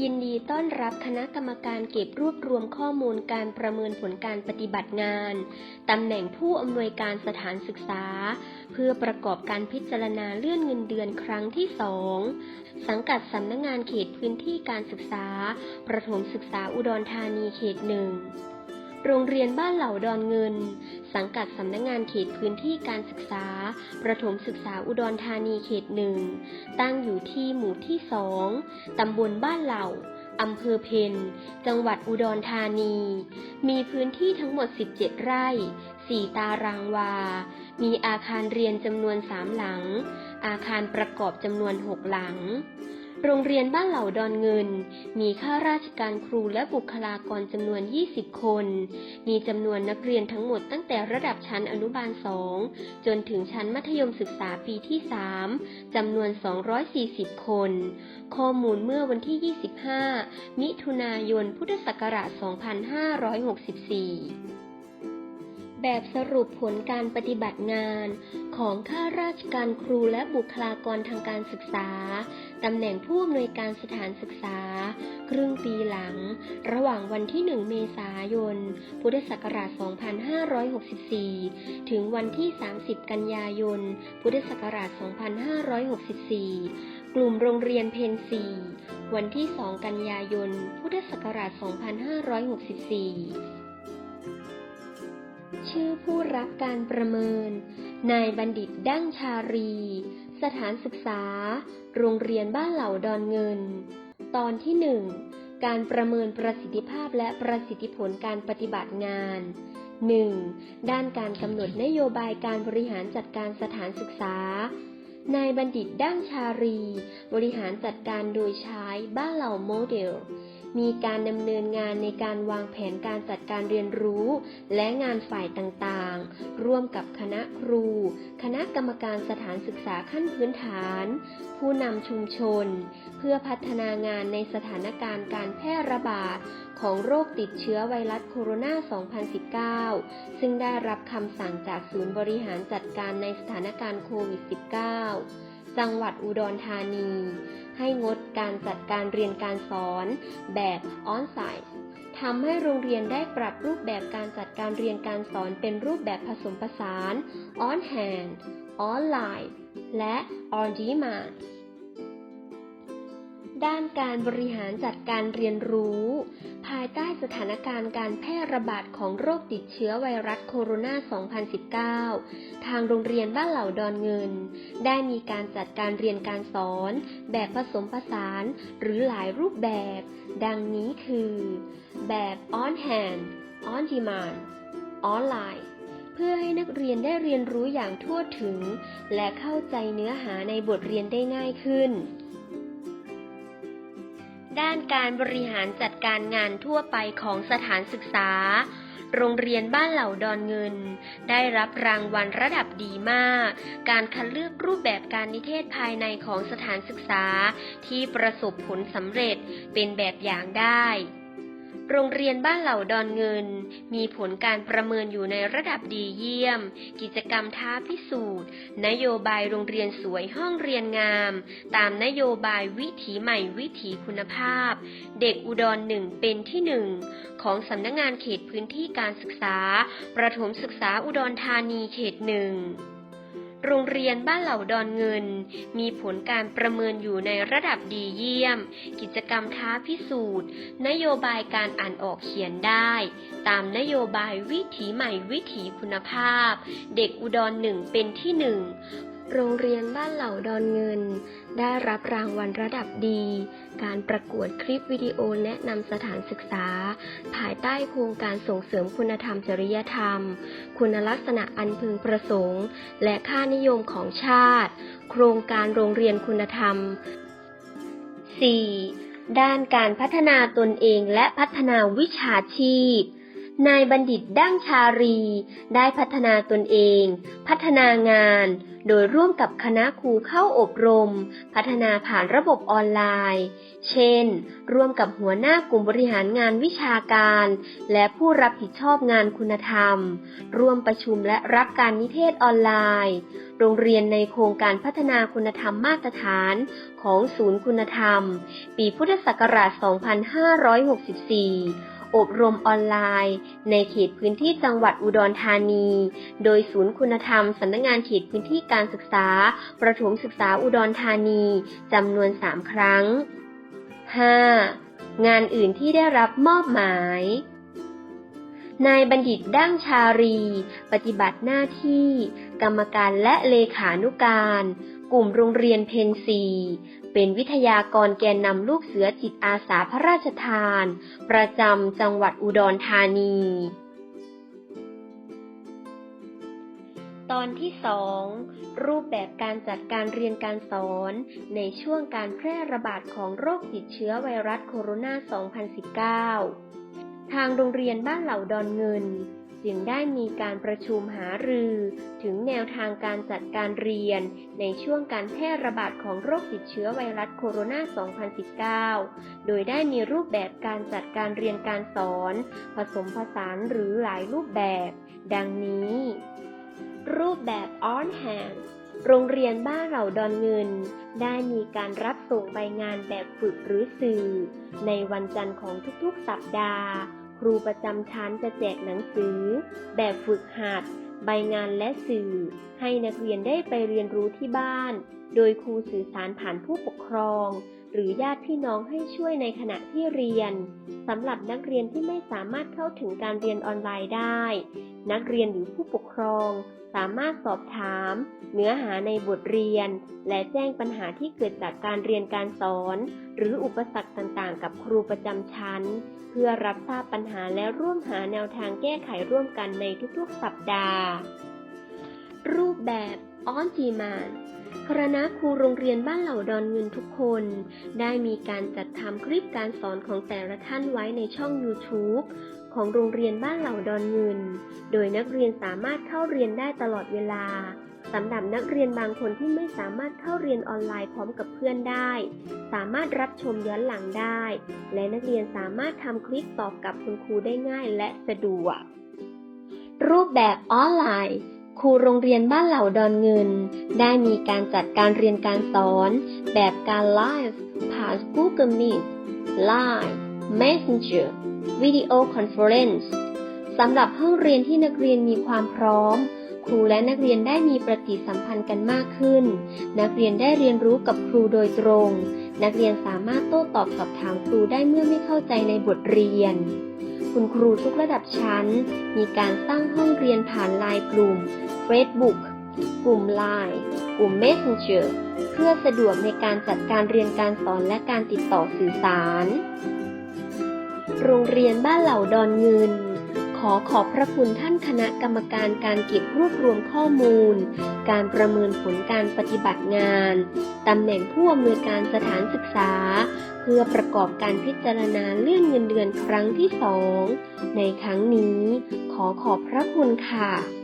ยินดีต้อนรับคณะกรรมการเก็บรวบรวมข้อมูลการประเมินผลการปฏิบัติงาน ตำแหน่งผู้อำนวยการสถานศึกษา เพื่อประกอบการพิจารณาเลื่อนเงินเดือนครั้งที่สองสังกัดสำนักงงานเขตพื้นที่การศึกษา ประถมศึกษาอุดรธานีเขตหนึ่ง โรงเรียนบ้านเหล่าดอนเงิน สังกัดสำนักงงานเขตพื้นที่การศึกษา ประถมศึกษาอุดรธานีเขตหนึ่ง ตั้งอยู่ที่หมู่ที่สองตำบลบ้านเหล่าอำเภอเพนจังหวัดอุดรธานี มีพื้นที่ทั้งหมด 17 ไร่ 4 ตารางวา มีอาคารเรียนจำนวน 3 หลัง อาคารประกอบจำนวน 6 หลัง โรงเรียนบ้านเหล่าดอนเงิน มีข้าราชการครูและบุคลากรจำนวน 20 คน มีจำนวนนักเรียนทั้งหมดตั้งแต่ระดับชั้นอนุบาล 2 จนถึงชั้นมัธยมศึกษาปีที่ 3 จำนวน 240 คน ข้อมูลเมื่อวันที่ 25 มิถุนายน พุทธศักราช 2564 แบบสรุปผลการปฏิบัติงาน ของข้าราชการครูและบุคลากรทางการศึกษา ตำแหน่งผู้อำนวยการสถานศึกษา ครึ่งปีหลัง ระหว่างวันที่ 1 เมษายน พุทธศักราช 2564 ถึงวันที่ 30 กันยายน พุทธศักราช 2564 กลุ่มโรงเรียนเพนซีวันที่ 2 กันยายน พุทธศักราช 2564 ชื่อผู้รับการประเมิน นายบัณฑิตดั้งชารี สถานศึกษา โรงเรียนบ้านเหล่าดอนเงิน ตอนที่หนึ่งการประเมินประสิทธิภาพและประสิทธิผลการปฏิบัติงาน 1. ด้านการกำหนดนโยบายการบริหารจัดการสถานศึกษา นายบัณฑิตดั้งชารี บริหารจัดการโดยใช้บ้านเหล่าโมเดล มีการดำเนินงานในการวางแผนการจัดการเรียนรู้ และงานฝ่ายต่างๆ ร่วมกับคณะครู คณะกรรมการสถานศึกษาขั้นพื้นฐาน ผู้นำชุมชน เพื่อพัฒนางานในสถานการณ์การแพร่ระบาดของโรคติดเชื้อไวรัสโคโรนา 2019 ซึ่งได้รับคำสั่งจากศูนย์บริหารจัดการในสถานการณ์โควิด -19 จังหวัดอุดรธานี ให้งดการจัดการเรียนการสอนแบบออนไลน์ทำให้โรงเรียนได้ปรับรูปแบบการจัดการเรียนการสอนเป็นรูปแบบผสมผสาน on hand ออนไลน์และ on demand ด้าน ด้านการบริหารจัดการเรียนรู้ ภายใต้สถานการณ์การแพร่ระบาดของโรคติดเชื้อไวรัสโคโรนา 2019 ทางโรงเรียนบ้านเหล่าดอนเงิน ได้มีการจัดการเรียนการสอน แบบผสมผสานหรือหลายรูปแบบ ดังนี้คือ แบบ on hand on demand ออนไลน์เพื่อให้นักเรียนได้เรียนรู้อย่างทั่วถึง และเข้าใจเนื้อหาในบทเรียนได้ง่ายขึ้น ด้านการบริหารจัดการงานทั่วไปของสถานศึกษา โรงเรียนบ้านเหล่าดอนเงิน ได้รับรางวัลระดับดีมาก การคัดเลือกรูปแบบการนิเทศภายในของสถานศึกษาที่ประสบผลสำเร็จเป็นแบบอย่างได้ โรงเรียนบ้านเหล่าดอนเงิน มีผลการประเมินอยู่ในระดับดีเยี่ยม กิจกรรมท้าพิสูจน์ นโยบายโรงเรียนสวยห้องเรียนงาม ตามนโยบายวิถีใหม่วิถีคุณภาพ เด็กอุดรหนึ่งเป็นที่หนึ่งของสำนักงงานเขตพื้นที่การศึกษา ประถมศึกษาอุดรธานีเขตหนึ่ง โรงเรียนบ้านเหล่าดอนเงิน มีผลการประเมินอยู่ในระดับดีเยี่ยม กิจกรรมท้าพิสูจน์ นโยบายการอ่านออกเขียนได้ ตามนโยบายวิถีใหม่วิถีคุณภาพ เด็กอุดรหนึ่งเป็นที่หนึ่ง โรงเรียนบ้านเหล่าดอนเงิน ได้รับรางวัลระดับดี การประกวดคลิปวิดีโอแนะนำสถานศึกษา ภายใต้โครงการส่งเสริมคุณธรรมจริยธรรม คุณลักษณะอันพึงประสงค์ และค่านิยมของชาติ โครงการโรงเรียนคุณธรรม 4. ด้านการพัฒนาตนเองและพัฒนาวิชาชีพ นายบัณฑิตดั้งชารี ได้พัฒนาตนเอง พัฒนางาน โดยร่วมกับคณะครูเข้าอบรม พัฒนาผ่านระบบออนไลน์ เช่น ร่วมกับหัวหน้ากลุ่มบริหารงานวิชาการ และผู้รับผิดชอบงานคุณธรรม ร่วมประชุมและรับการนิเทศออนไลน์ โรงเรียนในโครงการพัฒนาคุณธรรมมาตรฐาน ของศูนย์คุณธรรม ปีพุทธศักราช 2564 อบรมออนไลน์ ในเขตพื้นที่จังหวัดอุดรธานี โดยศูนย์คุณธรรมสำนักงานเขตพื้นที่การศึกษา ประถมศึกษาอุดรธานีจำนวน 3 ครั้ง 5. งานอื่นที่ได้รับมอบหมายนายบัณฑิตดั้งชารี ปฏิบัติหน้าที่ กรรมการและเลขานุการ กลุ่มโรงเรียนเพนซี เป็นวิทยากรแกนนำลูกเสือจิตอาสาพระราชทาน ประจำจังหวัดอุดรธานี ตอนที่2รูปแบบการจัดการเรียนการสอน ในช่วงการแพร่ระบาดของโรคติดเชื้อไวรัสโคโรนา 2019 ทางโรงเรียนบ้านเหล่าดอนเงิน จึงได้มีการประชุมหารือถึงแนวทางการจัดการเรียนในช่วงการแพร่ระบาดของโรคติดเชื้อไวรัสโคโรนา 2019 โดยได้มีรูปแบบการจัดการเรียนการสอน ผสมผสานหรือหลายรูปแบบ ดังนี้ รูปแบบ on hand โรงเรียนบ้านเราดอนเงิน ได้มีการรับส่งใบงานแบบฝึกหรือสื่อ ในวันจันทร์ของทุกๆสัปดาห์ ครูประจำชั้นจะแจกหนังสือ แบบฝึกหัด ใบงานและสื่อ ให้นักเรียนได้ไปเรียนรู้ที่บ้าน โดยครูสื่อสารผ่านผู้ปกครอง หรือญาติพี่น้องให้ช่วยในขณะที่เรียนสำหรับนักเรียนที่ไม่สามารถเข้าถึงการเรียนออนไลน์ได้ นักเรียนหรือผู้ปกครอง สามารถสอบถาม เนื้อหาในบทเรียน และแจ้งปัญหาที่เกิดจากการเรียนการสอน หรืออุปสรรคต่างๆ กับครูประจำชั้น เพื่อรับทราบปัญหาและร่วมหาแนวทางแก้ไขร่วมกันในทุกๆสัปดาห์ รูปแบบ on demand คณะครูโรงเรียนบ้านเหล่าดอนเงินทุกคน ได้มีการจัดทำคลิปการสอนของแต่ละท่านไว้ในช่อง YouTube ของโรงเรียนบ้านเหล่าดอนเงิน โดยนักเรียนสามารถเข้าเรียนได้ตลอดเวลาสำหรับนักเรียนบางคนที่ไม่สามารถเข้าเรียนออนไลน์พร้อมกับเพื่อนได้ สามารถรับชมย้อนหลังได้ และนักเรียนสามารถทำคลิปตอบกับคุณครูได้ง่ายและสะดวก รูปแบบออนไลน์ ครูโรงเรียนบ้านเหล่าดอนเงิน ได้มีการจัดการเรียนการสอน แบบการไลฟ์ผ่าน Google Meet Line Messenger Video Conference สำหรับห้องเรียนที่นักเรียนมีความพร้อม ครูและนักเรียนได้มีปฏิสัมพันธ์กันมากขึ้น นักเรียนได้เรียนรู้กับครูโดยตรง นักเรียนสามารถโต้ตอบสอบถามครูได้เมื่อไม่เข้าใจในบทเรียน คุณครูทุกระดับชั้น มีการสร้างห้องเรียนผ่านไลน์กลุ่ม Facebook กลุ่ม Line กลุ่ม Messenger เพื่อสะดวกในการจัดการเรียนการสอนและการติดต่อสื่อสาร โรงเรียนบ้านเหล่าดอนเงิน ขอขอบพระคุณท่านคณะกรรมการการเก็บรวบรวมข้อมูล การประเมินผลการปฏิบัติงาน ตำแหน่งผู้อำนวยการสถานศึกษา พื่อประกอบการพิจารณาเลื่อนเงินเดือนครั้งที่สองในครั้งนี้ขอขอบพระคุณค่ะ